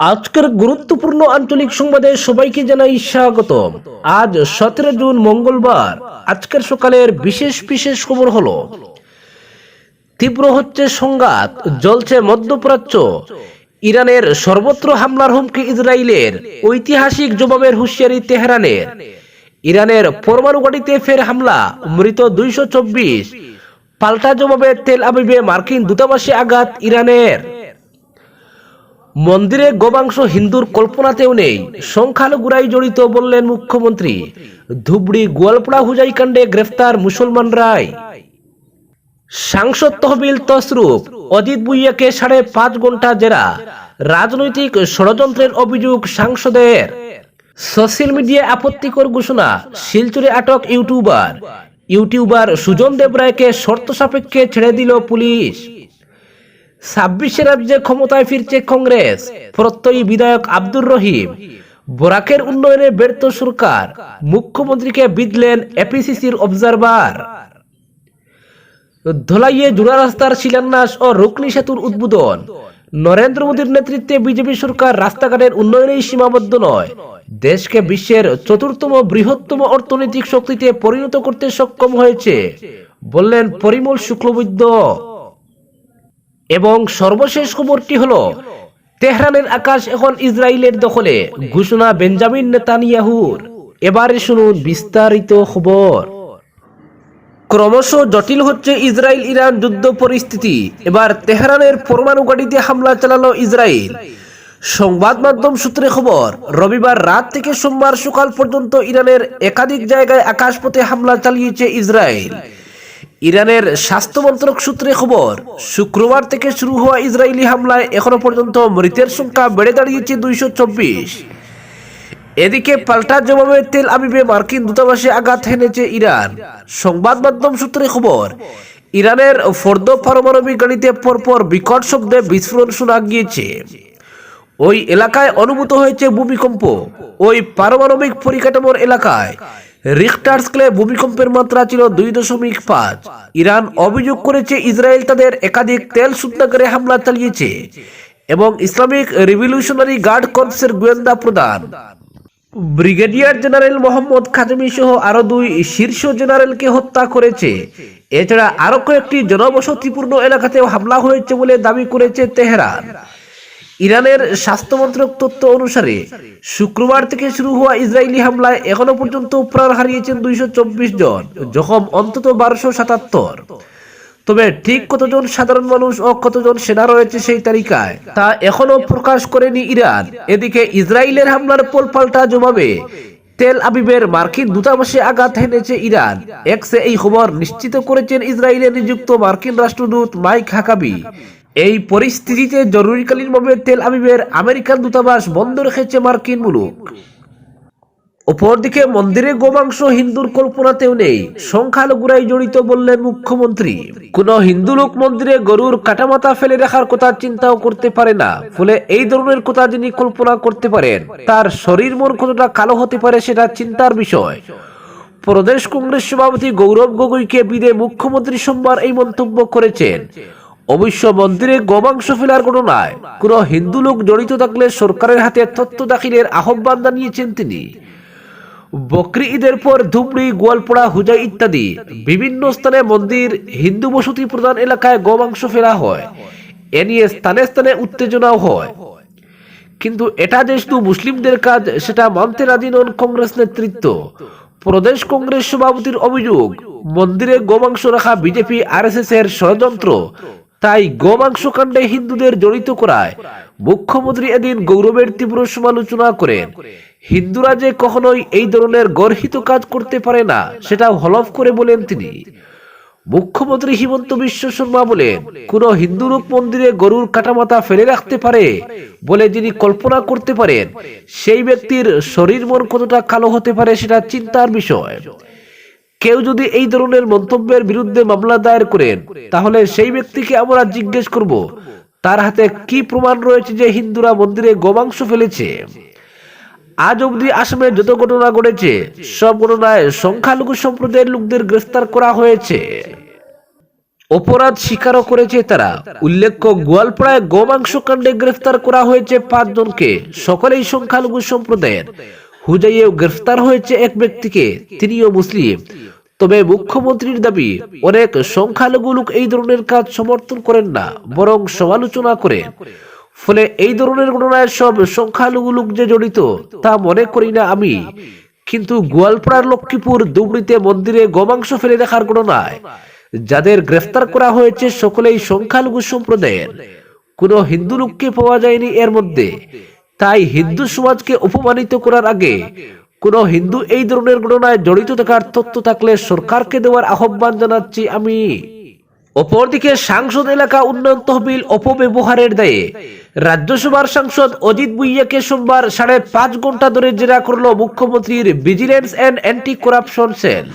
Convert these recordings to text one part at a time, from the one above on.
আজকের গুরুত্বপূর্ণ আঞ্চলিক সংবাদে সবাইকে জানাই স্বাগত আজ সতেরো জুন মঙ্গলবার, আজকের সকালের বিশেষ বিশেষ খবর হলো, তীব্র হচ্ছে সংঘাত, জ্বলছে মধ্যপ্রাচ্য। ইরানের সর্বত্র হামলার হুমকি ইসরায়েলের ঐতিহাসিক জবাবের হুঁশিয়ারি তেহরানের। ইরানের পরমাণু ঘাঁটিতে ফের হামলা, মৃত দুইশো চব্বিশ। পাল্টা জবাবে তেল আবিবে মার্কিন দূতাবাসে আঘাত ইরানের। মন্দিরে গোবাংশ হিন্দুর কল্পনাতেও নেই। সংখ্যালঘুরাই জড়িত বললেন মুখ্যমন্ত্রী। ধুবড়ি গোয়ালপাড়া হুজাই কাণ্ডে গ্রেফতার মুসলমান রায়। সাংসদ তহবিল তসরূপ অজিত বুইয়াকে সাড়ে পাঁচ ঘণ্টা জেরা। রাজনৈতিক ষড়যন্ত্রের অভিযোগ সাংসদের। সোশ্যাল মিডিয়ায় আপত্তিকর ঘোষণা, শিলচরে আটক ইউটিউবার। ইউটিউবার সুজন দেবরায়কে শর্ত সাপেক্ষে ছেড়ে দিল পুলিশ। ছাব্বিশে রাজ্যে ক্ষমতায় ফিরছে কংগ্রেস। প্রত্যয়ী বিধায়ক আব্দুর রহিম। বরাকের উন্নয়নে ব্যর্থ সরকার। মুখ্যমন্ত্রীকে বিদলেন এপিসিসির অবজারভার। ধলাইয়ে জোড়া রাস্তার শিলান্যাস ও রুকনি সেতুর উদ্বোধন। নরেন্দ্র মোদীর নেতৃত্বে বিজেপি সরকার রাস্তাঘাটের উন্নয়নেই সীমাবদ্ধ নয়। দেশকে বিশ্বের চতুর্থম বৃহত্তম অর্থনৈতিক শক্তিতে পরিণত করতে সক্ষম হয়েছে, বললেন পরিমল শুক্লবৈদ্য। এবং সর্বশেষ খবরটি হলো, তেহরানের আকাশ এখন ইসরায়েলের দখলে, ঘোষণা বেঞ্জামিন নেতানিয়াহুর। এবারে শুনুন বিস্তারিত খবর। ক্রমশ জটিল হচ্ছে ইসরায়েল ইরান যুদ্ধ পরিস্থিতি। এবার তেহরানের পরমাণু গাড়িতে হামলা চালালো ইসরায়েল। সংবাদ মাধ্যম সূত্রে খবর, রবিবার রাত থেকে সোমবার সকাল পর্যন্ত ইরানের একাধিক জায়গায় আকাশপথে হামলা চালিয়েছে ইসরায়েল। ইরানের স্বাস্থ্য মন্ত্রক সূত্রে খবর, শুক্রবার থেকে শুরু হওয়া ইসরায়েলি হামলায় এখনও পর্যন্ত মৃতের সংখ্যা বেড়ে দাঁড়িয়েছে দুইশো চব্বিশ। এদিকে পাল্টা জবাবে তেল আবিবে মার্কিন দূতাবাসে আঘাত হেনেছে ইরান। সংবাদ মাধ্যম সূত্রে খবর, ইরানের ফর্দ পারমাণবিক গাড়িতে পরপর বিকট শব্দে বিস্ফোরণ শোনা গিয়েছে। ওই এলাকায় অনুভূত হয়েছে ভূমিকম্প। ওই পারমাণবিক পরিকাঠামোর এলাকায় রিক্টার স্কেলে ভূমিকম্পের মাত্রা ছিল দুই দশমিক পাঁচ। ইরান অভিযোগ করেছে ইসরায়েল তাদের একাধিক তেল শুদ্ধাগারে হামলা চালিয়েছে এবং ইসলামিক রিভলিউশনারি গার্ড কর্পসের গোয়েন্দা প্রদান ব্রিগেডিয়ার জেনারেল মোহাম্মদ খাজমি সহ আরও দুই শীর্ষ জেনারেলকে হত্যা করেছে। এছাড়া আরও কয়েকটি জনবসতিপূর্ণ এলাকাতেও হামলা হয়েছে বলে দাবি করেছে তেহরান। ইরানের স্বাস্থ্য মন্ত্রক তথ্য অনুসারে, শুক্রবার থেকে শুরু হওয়া ইসরায়েলি হামলায় এখনও পর্যন্ত প্রাণ হারিয়েছেন দুইশো চব্বিশ জন, জখম অন্তত বারোশো সাতাত্তর। তবে ঠিক কতজন সাধারণ মানুষ ও কতজন সেনা রয়েছে সেই তালিকায়, তা এখনও প্রকাশ করেনি ইরান। এদিকে ইসরায়েলের হামলার পোলপাল্টা জবাবে তেল আবিবের মার্কিন দূতাবাসে আঘাত হেনেছে ইরান। এক্সে এই খবর নিশ্চিত করেছেন ইসরায়েলে নিযুক্ত মার্কিন রাষ্ট্রদূত মাইক হাকাবি। এই পরিস্থিতিতে জরুরিকালীনভাবে তেল আবিবের আমেরিকান দূতাবাস বন্ধ রেখেছে মার্কিন মুলুক। অপরদিকে মন্দিরে গোমাংস হিন্দুর কল্পনাতেও নেই, সংখ্যালঘুরাই জড়িত বললেন মুখ্যমন্ত্রী। কোন হিন্দু লোক মন্দিরে গরুর কাটামাতা ফেলে রাখার কথা চিন্তাও করতে পারে না, ফলে এই ধরনের কথা যিনি কল্পনা করতে পারেন, তার শরীর মন কতটা কালো হতে পারে সেটা চিন্তার বিষয়। প্রদেশ কংগ্রেস সভাপতি গৌরব গগৈকে বিদে মুখ্যমন্ত্রী সোমবার এই মন্তব্য করেছেন। অবশ্য মন্দিরে গোমাংস ফেলার ঘটনায় কোন হিন্দু লোক জড়িত থাকলে সরকারের হাতে তথ্য দাখিলের আহ্বান জানিয়েছেন তিনি। বকরি ঈদের পর ধুবড়ি, গোয়ালপাড়া হুজাই ইত্যাদি বিভিন্ন স্থানে মন্দির, হিন্দু বসতি প্রধান এলাকায় গোমাংস ফেলা হয়। এ নিয়ে স্থানে স্থানে উত্তেজনাও হয়। কিন্তু এটা যে শুধু মুসলিমদের কাজ, সেটা মানতে রাজি নন কংগ্রেস নেতৃত্ব। প্রদেশ কংগ্রেস সভাপতির অভিযোগ, মন্দিরে গোমাংস রাখা বিজেপি আরএসএস এর ষড়যন্ত্র তাই গোমাংস কাণ্ডে হিন্দুদের জড়িত করায় মুখ্যমন্ত্রী এদিন গৌরবের তীব্র সমালোচনা করেন। হিন্দুরা যে কখনোই এই ধরনের গর্হিত কাজ করতে পারে না সেটা হলফ করে বলেন তিনি। মুখ্যমন্ত্রী হিমন্ত বিশ্ব শর্মা বলেন, কোন হিন্দু লোক মন্দিরে গরুর কাটামাতা ফেলে রাখতে পারে বলে যিনি কল্পনা করতে পারেন, সেই ব্যক্তির শরীর মন কতটা কালো হতে পারে সেটা চিন্তার বিষয়। কেউ যদি এই ধরনের মন্তব্যের বিরুদ্ধে মামলা দায়ের করেন, তাহলে সেই ব্যক্তিকে আমরা জিজ্ঞেস করব, তার হাতে কি প্রমাণ রয়েছে যে হিন্দুরা মন্দিরে গোমাংস ফেলেছে? আজ অবধি আসামে যত ঘটনা ঘটেছে, সব ঘটনায় সংখ্যালঘু সম্প্রদায়ের লোকদের গ্রেফতার করা হয়েছে। অপরাধ স্বীকারও করেছে তারা। উল্লেখ্য, গোয়ালপাড়ায় গোমাংস কাণ্ডে গ্রেফতার করা হয়েছে পাঁচজনকে সকলেই সংখ্যালঘু সম্প্রদায়ের। হুজাইয়েও গ্রেফতার হয়েছে এক ব্যক্তিকে, তিনিও মুসলিম। তবে মুখ্যমন্ত্রীর দাবি, অনেক সংখ্যালঘু লোক এই ধরনের কাজ সমর্থন করেন না, বরং সমালোচনা করেন ফলে এই ধরনের ঘটনায় সব সংখ্যালঘু লোক যে জড়িত, তা মনে করি না আমি। কিন্তু গোয়ালপাড়ার লক্ষ্মীপুর দুবড়িতে মন্দিরে গোমাংস ফেলে দেখার ঘটনায়, যাদের গ্রেফতার করা হয়েছে সকলেই সংখ্যালঘু সম্প্রদায়ের। কোনো হিন্দু লোককে পাওয়া যায়নি এর মধ্যে। তাই হিন্দু সমাজকে অপমানিত করার আগে কোনো হিন্দু এই ধরনের ঘটনায় জড়িত থাকার তথ্য থাকলে সরকারকে দেওয়ার আহ্বান জানাচ্ছি আমি। অপরদিকে সাংসদ এলাকা উন্নয়ন তহবিল অপব্যবহারের দায়ে রাজ্যসভার সাংসদ অজিত বুইয়াকে সোমবার সাড়ে পাঁচ ঘণ্টা ধরে জেরা করল মুখ্যমন্ত্রীর vigilance and anti corruption cell.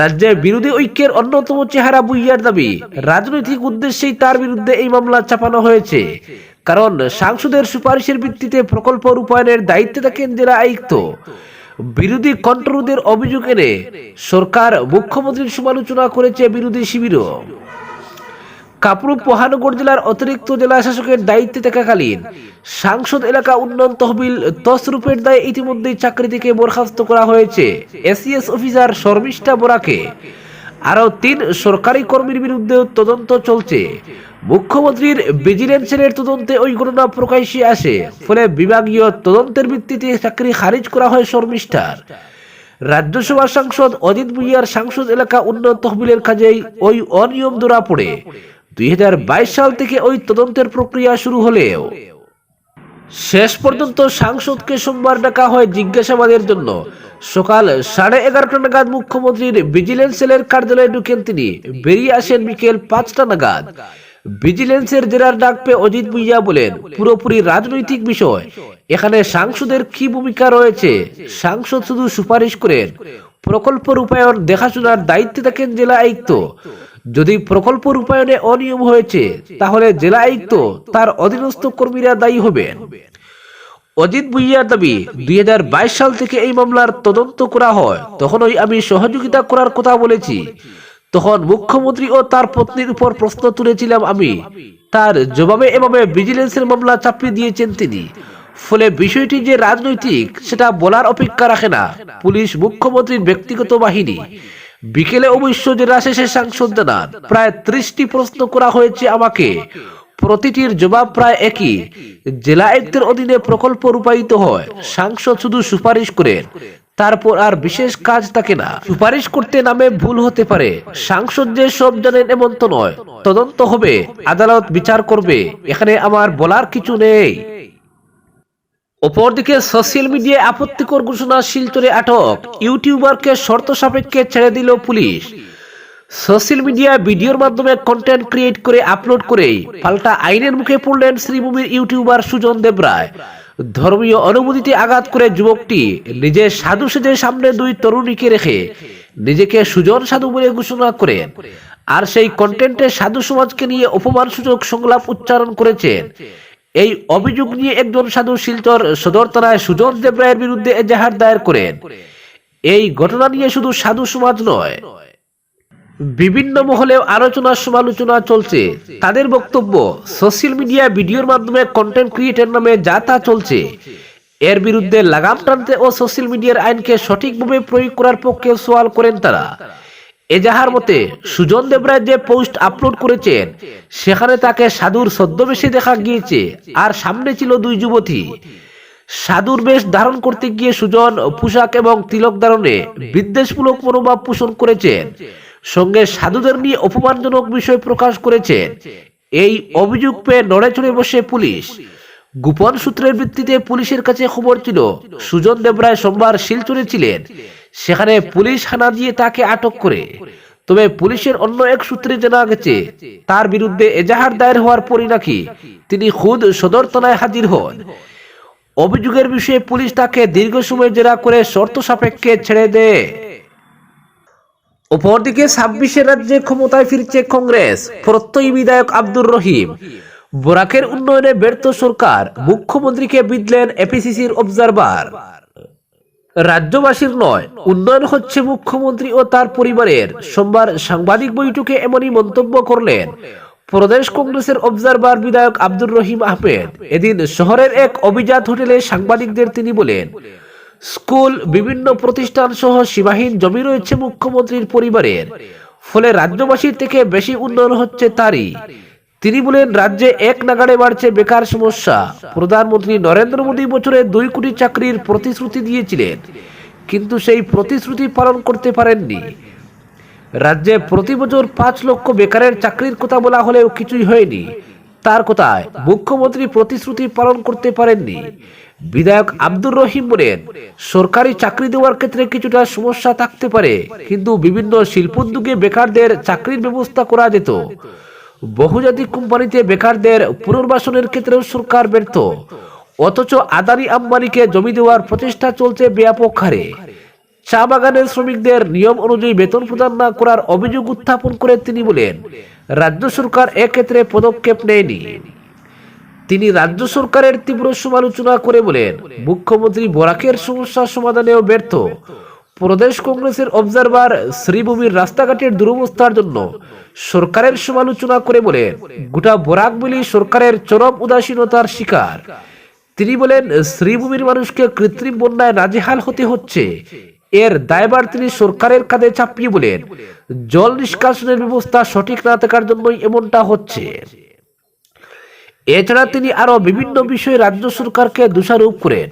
রাজ্যে বিরোধী ঐক্যের অন্যতম চেহারা বুইয়ার দাবি, রাজনৈতিক উদ্দেশ্যেই তার বিরুদ্ধে এই মামলা চাপানো হয়েছে। কারণ সাংসদের সুপারিশের ভিত্তিতে প্রকল্প রূপায়ণের দায়িত্বে থাকেন জেলা আয়ুক্ত। বিরোধী কণ্ঠরোধের অভিযোগ এনে সরকার মুখ্যমন্ত্রীর সমালোচনা করেছে বিরোধী শিবিরও। কাপুরু মহানগর জেলার অতিরিক্ত জেলা শাসকের দায়িত্বে থাকাকালীন সাংসদ এলাকা উন্নয়ন তহবিল তসরূপের দায়ে ইতিমধ্যেই চাকরি থেকে বরখাস্ত করা হয়েছে। এসিএস অফিসার শর্মিষ্ঠা বোরাকে আরও তিন সরকারি কর্মীর বিরুদ্ধে তদন্ত চলছে। মুখ্যমন্ত্রীর ভিজিলেন্সের তদন্তে ওই ঘটনা প্রকাশ্যে আসে। ফলে বিভাগীয় তদন্তের ভিত্তিতে চাকরি খারিজ করা হয় শর্মিষ্ঠার। রাজ্যসভার সাংসদ অজিত ভুইয়ার সাংসদ এলাকা উন্নয়ন তহবিলের কাজেই ওই অনিয়ম ধরা পড়ে। দুই হাজার বাইশ সাল থেকে ওই তদন্তের প্রক্রিয়া শুরু হলেও। শেষ পর্যন্ত সাংসদকে সোমবার ডাকা হয় জিজ্ঞাসাবাদের জন্য। সকাল সাড়ে এগারোটা নাগাদ মুখ্যমন্ত্রীর ভিজিলেন্স সেলের কার্যালয়ে ঢুকেন তিনি। বেরিয়ে আসেন বিকেল পাঁচটা নাগাদ। ভিজিলেন্সের জেরার ডাক পেয়ে অজিত ভুইয়া বলেন, পুরোপুরি রাজনৈতিক বিষয়। এখানে সাংসদের কি ভূমিকা রয়েছে? সাংসদ শুধু সুপারিশ করেন। প্রকল্প রূপায়ণ, দেখাশোনার দায়িত্বে থাকেন জেলা আয়ুক্ত। যদি প্রকল্প রূপায়ণে অনিয়ম হয়েছে, তাহলে জেলা আয়ুক্ত তার অধীনস্থ কর্মীরা দায়ী হবেন। অজিত ভুইয়ার দাবি, দুই হাজার বাইশ সাল থেকে এই মামলার তদন্ত করা হয়। তখন ওই আমি সহযোগিতা করার কথা বলেছি। তখন মুখ্যমন্ত্রী ও তার পত্নীর উপর প্রশ্ন তুলেছিলাম আমি। তার জবাবে এভাবে ভিজিলেন্সের মামলা চাপিয়ে দিয়েছেন তিনি। ফলে বিষয়টি যে রাজনৈতিক, সেটা বলার অপেক্ষা রাখে না। পুলিশ, মুখ্যমন্ত্রীর ব্যক্তিগত বাহিনী। বিকেলে অবশ্য জেলা শেষে সাংসদ প্রায় ত্রিশটি প্রশ্ন করা হয়েছে আমাকে। প্রতিটির জবাব প্রায় একই। জেলা আয়ুক্তের অধীনে প্রকল্প রূপায়িত হয়। সাংসদ শুধু সুপারিশ করেন তারপর আর বিশেষ কাজ থাকে না। সুপারিশ করতে নামে ভুল হতে পারে। সাংসদ যে সব জানেন এমন তো নয়। তদন্ত হবে। আদালত বিচার করবে। এখানে আমার বলার কিছু নেই। অপরদিকে সোশ্যাল মিডিয়ায় আপত্তিকর ঘোষণা শিলচরে আটক। ইউটিউবারকে শর্ত সাপেক্ষে ছেড়ে দিল পুলিশ। সোশ্যাল মিডিয়ায় ভিডিওর মাধ্যমে কন্টেন্ট ক্রিয়েট করে আপলোড করেই পাল্টা আইনের মুখে পড়লেন শ্রীভূমির ইউটিউবার সুজন দেবরায়। ধর্মীয় অনুভূতিতে আঘাত করে যুবকটি নিজের সাধু সেজে সামনে দুই তরুণীকে রেখে নিজেকে সুজন সাধু বলে ঘোষণা করেন। আর সেই কন্টেন্টে সাধু সমাজকে নিয়ে অপমানসূচক সংলাপ উচ্চারণ করেছেন। এই অভিযোগ নিয়ে একজন সাধু শিলচর সদর থানায় সুজন দেবরায়ের বিরুদ্ধে এজাহার দায়ের করেন। এই ঘটনা নিয়ে শুধু সাধু সমাজ নয় বিভিন্ন মহলে আলোচনা, সমালোচনা চলছে। তাদের বক্তব্য, সোশ্যাল মিডিয়া ভিডিওর মাধ্যমে কন্টেন্ট ক্রিয়েটর নামে যা তা চলছে। এর বিরুদ্ধে লাগাম টানতে ও সোশ্যাল মিডিয়ার আইনকে সঠিকভাবে প্রয়োগ করার পক্ষে সওয়াল করেন তারা। এজাহার মতে, সুজন দেবরায় যে পোস্ট আপলোড করেছেন, সেখানে তাকে সাধুর ছদ্মবেশে দেখা গিয়েছে, আর সামনে ছিল দুই যুবতী। সাধুর বেশ ধারণ করতে গিয়ে সুজন পোশাক এবং তিলক ধারণে বিদ্বেষমূলক মনোভাব পোষণ করেছেন। সঙ্গে সাধুদের নিয়ে অপমানজনক বিষয় প্রকাশ করেছেন এই অভিযোগ পেয়ে নড়ে চড়ে বসে পুলিশ। গোপন সূত্রের ভিত্তিতে পুলিশের কাছে খবর ছিল, সুজন দেবরায় সোমবার শিলচরে ছিলেন। সেখানে পুলিশ হানা দিয়ে তাকে আটক করে। তবে পুলিশের অন্য এক সূত্রে জানা গেছে, তার বিরুদ্ধে এজাহার দায়ের হওয়ার পরই নাকি তিনি খুদ সদর থানায় হাজির হন। অভিযোগের বিষয়ে পুলিশ তাকে দীর্ঘ সময় জেরা করে শর্ত সাপেক্ষে ছেড়ে দেয়। অপরদিকে ছাব্বিশে রাজ্যে ক্ষমতায় ফিরছে কংগ্রেস, প্রত্যয়ী বিধায়ক আব্দুর রহিম। বরাকের উন্নয়নে ব্যর্থ সরকার, মুখ্যমন্ত্রীকে বিদলেন এপিসিসির অবজারভার রাজ্যবাসীর নয়, উন্নয়ন হচ্ছে মুখ্যমন্ত্রী ও তার পরিবারের। সোমবার সাংবাদিক বৈঠকে এমনই মন্তব্য করলেন প্রদেশ কংগ্রেসের অবজারভার বিধায়ক আব্দুর রহিম আহমেদ। এদিন শহরের এক অভিজাত হোটেলে সাংবাদিকদের তিনি বলেন স্কুল, বিভিন্ন প্রতিষ্ঠান সহ সীমাহীন জমি রয়েছে মুখ্যমন্ত্রীর পরিবারের। ফলে রাজ্যবাসীর থেকে বেশি উন্নয়ন হচ্ছে তারই। তিনি বলেন, রাজ্যে এক নাগাড়ে বাড়ছে বেকার সমস্যা। প্রধানমন্ত্রী নরেন্দ্র মোদী বছরে দুই কোটি চাকরির প্রতিশ্রুতি দিয়েছিলেন, কিন্তু সেই প্রতিশ্রুতি পালন করতে পারেননি। রাজ্যে প্রতি বছর পাঁচ লক্ষ বেকারের চাকরির কথা বলা হলেও কিছুই হয়নি। তার কথায় মুখ্যমন্ত্রী প্রতিশ্রুতি পালন করতে পারেননি। বিধায়ক আব্দুর রহিম বলেন, সরকারি চাকরি দেওয়ার ক্ষেত্রে কিছুটা সমস্যা থাকতে পারে, কিন্তু বিভিন্ন শিল্পোদ্যোগে বেকারদের চাকরির ব্যবস্থা করা যেত। বহুজাতিক কোম্পানিতে বেকারদের পুনর্বাসনের ক্ষেত্রেও সরকার ব্যর্থ। অথচ আদানি আম্বানিকে জমি দেওয়ার প্রচেষ্টা চলছে ব্যাপক হারে। চা বাগানের শ্রমিকদের নিয়ম অনুযায়ী বেতন প্রদান না করার অভিযোগ উত্থাপন করে তিনি বলেন, রাজ্য সরকার এক্ষেত্রে পদক্ষেপ নেয়নি। তিনি রাজ্য সরকারের তীব্র সমালোচনা করে বলেন, মুখ্যমন্ত্রী বরাকের সমস্যা সমাধানেও ব্যর্থ। প্রদেশ কংগ্রেসের অবজারভার শ্রীভূমির রাস্তাঘাটের দুরবস্থার জন্য সরকারের সমালোচনা করে বলেন, গোটা বরাক মিলি সরকারের চরম উদাসীনতার শিকার। তিনি বলেন, শ্রীভূমির মানুষকে কৃত্রিম বন্যায় নাজেহাল হতে হচ্ছে। এর দায়বার তিনি সরকারের কাঁধে চাপিয়ে বলেন, জল নিষ্কাশনের ব্যবস্থা সঠিক না থাকার জন্যই এমনটা হচ্ছে। এছাড়া তিনি আরও বিভিন্ন বিষয়ে রাজ্য সরকারকে দোষারোপ করেন।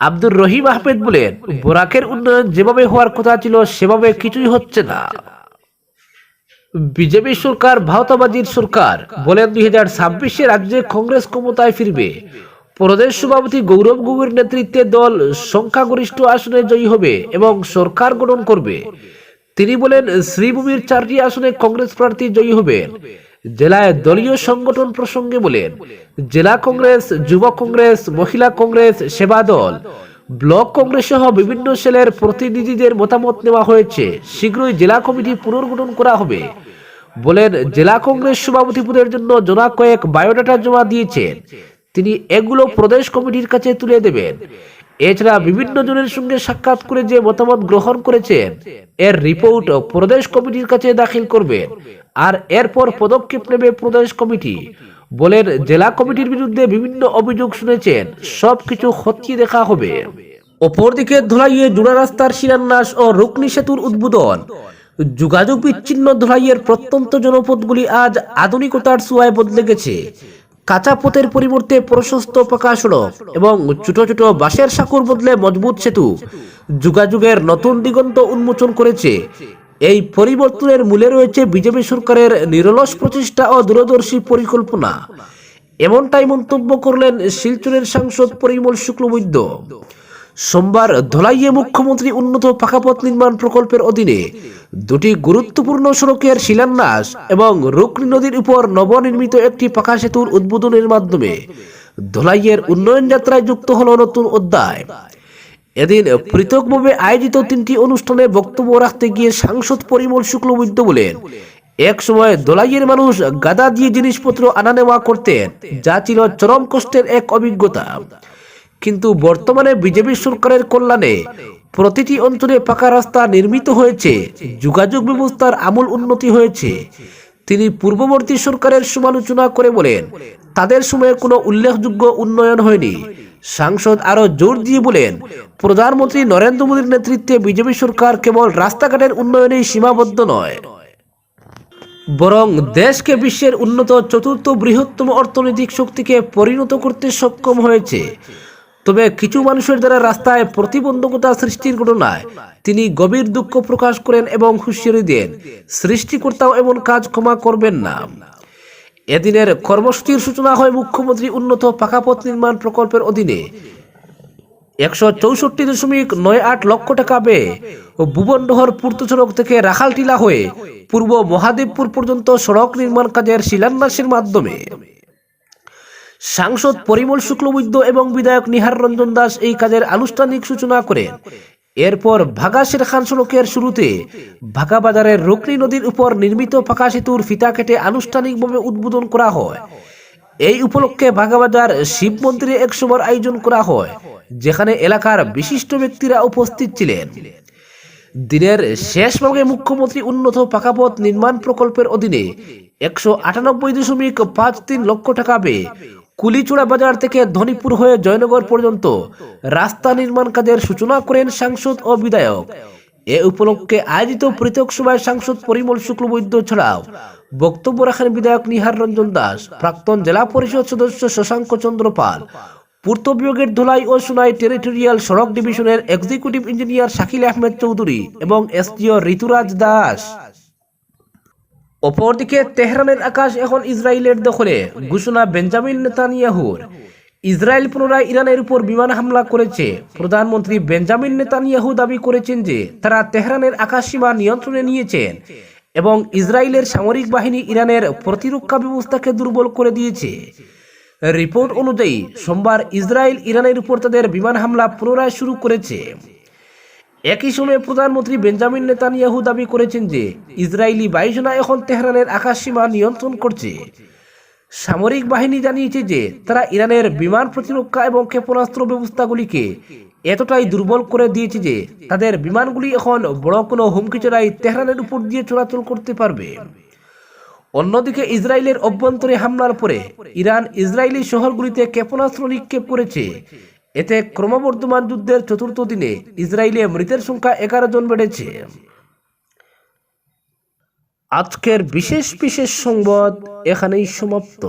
আব্দুর রহিম আহমেদ বলেন, বোরাকের উন্নয়ন যেভাবে হওয়ার কথা ছিল, সেভাবে কিছুই হচ্ছে না। বিজেপি সরকার ভারতবাজির সরকার বলেন, দুই হাজার ছাব্বিশে রাজ্যে কংগ্রেস ক্ষমতায় ফিরবে। প্রদেশ সভাপতি গৌরব গগৈর নেতৃত্বে দল সংখ্যাগরিষ্ঠ আসনে জয়ী হবে এবং সরকার গঠন করবে। তিনি বলেন, শ্রীভূমির চারটি আসনে কংগ্রেস প্রার্থী জয়ী হবেন। জেলায় দলীয় সংগঠন প্রসঙ্গে বলেন, জেলা কংগ্রেস, যুব কংগ্রেস, মহিলা কংগ্রেস, সেবা দল, ব্লক কংগ্রেস সহ বিভিন্ন সেলের প্রতিনিধিদের মতামত নেওয়া হয়েছে। শীঘ্রই জেলা কমিটি পুনর্গঠন করা হবে। বলেন, জেলা কংগ্রেস সভাপতি পদের জন্য জনা কয়েক বায়োডাটা জমা দিয়েছেন। তিনি এগুলো প্রদেশ কমিটির কাছে তুলে দেবেন। এছাড়া বিভিন্ন জনের সঙ্গে সাক্ষাৎ করে যে মতামত গ্রহণ করেছেন, এর রিপোর্ট প্রদেশ কমিটির কাছে দাখিল করবেন। আর এরপর পদক্ষেপ নেবে প্রদেশ কমিটি। বলেন, জেলা কমিটির বিরুদ্ধে বিভিন্ন অভিযোগ শুনেছেন, সবকিছু খতিয়ে দেখা হবে। অপরদিকে ধুলাইয়ে জোড়া রাস্তার শিলান্যাস ও রুকনি সেতুর উদ্বোধন। যোগাযোগ বিচ্ছিন্ন ধুলাইয়ের প্রত্যন্ত জনপদগুলি আজ আধুনিকতার ছোঁয়ায় বদলে গেছে। কাঁচা পথের পরিবর্তে প্রশস্ত পাকা সড়ক এবং ছোট ছোট বাঁশের সাঁকুর বদলে মজবুত সেতু যোগাযোগের নতুন দিগন্ত উন্মোচন করেছে। এই পরিবর্তনের মূলে রয়েছে বিজেপি সরকারের নিরলস প্রচেষ্টা ও দূরদর্শী পরিকল্পনা। এমনটাই মন্তব্য করলেন শিলচরের সাংসদ পরিমল শুক্লবৈদ্য। সোমবার ধলাইয়ে মুখ্যমন্ত্রী উন্নত পাকাপথ নির্মাণ প্রকল্পের অধীনে দুটি গুরুত্বপূর্ণ সড়কের শিলান্যাস এবং রুকনি নদীর উপর নবনির্মিত একটি পাকা সেতুর উদ্বোধনের মাধ্যমে ধলাইয়ের উন্নয়ন যাত্রায় যুক্ত হলো নতুন অধ্যায়। এদিন পৃথকভাবে আয়োজিত তিনটি অনুষ্ঠানে বক্তব্য রাখতে গিয়ে সাংসদ পরিমল শুক্লবৈদ্য বলেন, এক সময় দোলাইয়ের মানুষ গাদা দিয়ে জিনিসপত্র আনা নেওয়া করতেন, যা ছিল চরম কষ্টের এক অভিজ্ঞতা। কিন্তু বর্তমানে বিজেপি সরকারের কল্যাণে প্রতিটি অঞ্চলে পাকা রাস্তা নির্মিত হয়েছে, যোগাযোগ ব্যবস্থার আমূল উন্নতি হয়েছে। তিনি পূর্ববর্তী সরকারের সমালোচনা করে বলেন, তাদের সময়ে কোনো উল্লেখযোগ্য উন্নয়ন হয়নি। সাংসদ আরও জোর দিয়ে বলেন, প্রধানমন্ত্রী নরেন্দ্র মোদীর নেতৃত্বে বিজেপি সরকার কেবল রাস্তাঘাটের উন্নয়নেই সীমাবদ্ধ নয়। বরং দেশকে বিশ্বের উন্নত চতুর্থ বৃহত্তম অর্থনৈতিক শক্তিকে পরিণত করতে সক্ষম হয়েছে। তবে কিছু মানুষের দ্বারা রাস্তায় প্রতিবন্ধকতা সৃষ্টির ঘটনায় তিনি গভীর দুঃখ প্রকাশ করেন এবং হুঁশিয়ারি দেন, সৃষ্টিকর্তাও এমন কাজ ক্ষমা করবেন না। এদিনের কর্মসূচির সূচনা হয় মুখ্যমন্ত্রী উন্নত পাকাপথ নির্মাণ প্রকল্পের অধীনে। একশো চৌষট্টি দশমিক নয় আট লক্ষ টাকা ব্যয়ে ভুবনডহর পূর্ত সড়ক থেকে রাখালটিলা হয়ে পূর্ব মহাদেবপুর পর্যন্ত সড়ক নির্মাণ কাজের শিলান্যাসের মাধ্যমে। সাংসদ পরিমল শুক্লবৈদ্য এবং বিধায়ক নিহার রঞ্জন দাস এই কাজের আনুষ্ঠানিক সূচনা করেন। এরপর ভাগা শেরখান সড়কের শুরুতে ভাগা বাজারের রুকনি নদীর উপর নির্মিত পাকা সেতুর ফিতা কেটে আনুষ্ঠানিকভাবে উদ্বোধন করা হয়। এই উপলক্ষে ভাগাবাজার শিব মন্দিরে এক সভার আয়োজন করা হয়, যেখানে এলাকার বিশিষ্ট ব্যক্তিরা উপস্থিত ছিলেন। দিনের শেষ ভাগে মুখ্যমন্ত্রী উন্নত পাকাপথ নির্মাণ প্রকল্পের অধীনে একশো আটানব্বই দশমিক পাঁচ তিন লক্ষ টাকা ব্যয়ে কুলিচূড়া বাজার থেকে ধনীপুর হয়ে জয়নগর পর্যন্ত রাস্তা নির্মাণ কাজের সূচনা করেন সাংসদ ও বিধায়ক। এ উপলক্ষে আয়োজিত পৃথক সভায় সাংসদ পরিমল শুক্লবৈদ্য ছাড়াও বক্তব্য রাখেন বিধায়ক নিহার রঞ্জন দাস, প্রাক্তন জেলা পরিষদ সদস্য শশাঙ্ক চন্দ্র পাল, পূর্ত বিভাগের ধলাই ও সোনাই টেরিটোরিয়াল সড়ক ডিভিশনের এক্সিকিউটিভ ইঞ্জিনিয়ার শাকিল আহমেদ চৌধুরী এবং এসডিও ঋতুরাজ দাস। অপরদিকে তেহরানের আকাশ এখন ইসরায়েলের দখলে, ঘোষণা বেঞ্জামিন নেতানিয়াহুর। ইসরায়েল পুনরায় ইরানের উপর বিমান হামলা করেছে। প্রধানমন্ত্রী বেঞ্জামিন নেতানিয়াহু দাবি করেছেন যে, তারা তেহরানের আকাশ সীমা নিয়ন্ত্রণে নিয়েছেন এবং ইসরায়েলের সামরিক বাহিনী ইরানের প্রতিরক্ষা ব্যবস্থাকে দুর্বল করে দিয়েছে। রিপোর্ট অনুযায়ী, সোমবার ইসরায়েল ইরানের উপর তাদের বিমান হামলা পুনরায় শুরু করেছে। একই সময়ে প্রধানমন্ত্রী বেঞ্জামিন নেতানিয়াহু দাবি করেছেন যে ইসরায়েলি বায়ুসেনা এখন তেহরানের আকাশ সীমা নিয়ন্ত্রণ করছে। সামরিক বাহিনী জানিয়েছে যে তারা ইরানের বিমান প্রতিরক্ষা এবং ক্ষেপণাস্ত্র ব্যবস্থাগুলিকে এতটাই দুর্বল করে দিয়েছে যে তাদের বিমানগুলি এখন বড় কোনো হুমকি ছাড়াই তেহরানের উপর দিয়ে চলাচল করতে পারবে। অন্যদিকে ইসরায়েলের অভ্যন্তরে হামলার পরে ইরান ইসরায়েলি শহরগুলিতে ক্ষেপণাস্ত্র নিক্ষেপ করেছে। এতে ক্রমবর্ধমান যুদ্ধের চতুর্থ দিনে ইসরায়েলে মৃতের সংখ্যা এগারো জন বেড়েছে। আজকের বিশেষ বিশেষ সংবাদ এখানেই সমাপ্ত।